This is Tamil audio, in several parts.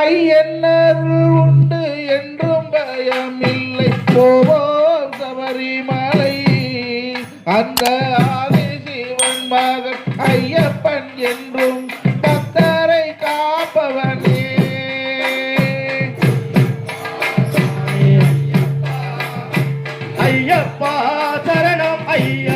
ஐயன்னருள் உண்டு என்றும் பயம் இல்லை போவோம் சபரிமலை அந்த ஆதி ஆதிசிவன் மகன் ஐயப்பன் என்றும் பக்தரை காப்பவனே. ஐயப்பா சரணம் ஐயா.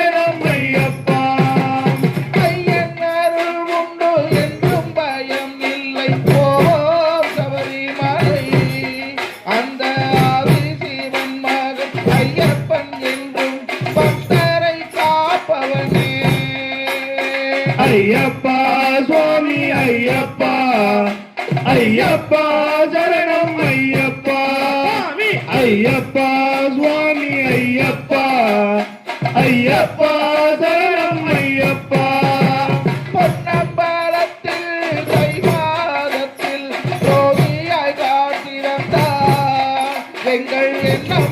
ஐயப்பா சுவாமி ஐயப்பா. ஐயப்பா சரணம் ஐயப்பா. ஐயப்பா சுவாமி ஐயப்பா. ஐயப்பா சரணம் ஐயப்பா. பொன்னம்பலத்தில் கைமாதத்தில் ரோகியாய் காத்திருந்தார். எங்கள் எண்ணம்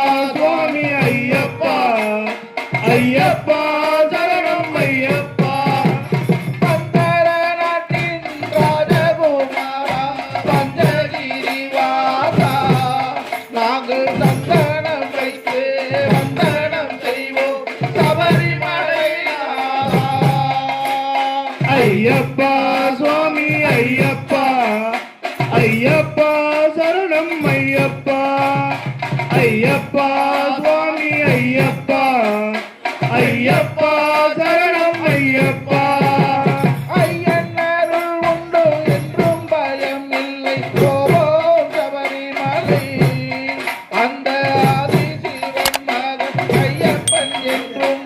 ஐயப்பா ஐயப்பா சரணம் ஐயப்பா. ஐயப்பா சுவாமி ஐயப்பா. ஐயப்பா சரணம் ஐயப்பா. ஐயனருள் உண்டு என்றும் பயம் இல்லை போவோம் சபரிமலை அந்த ஆதிசிவன் மகன் ஐயப்பன் என்றும்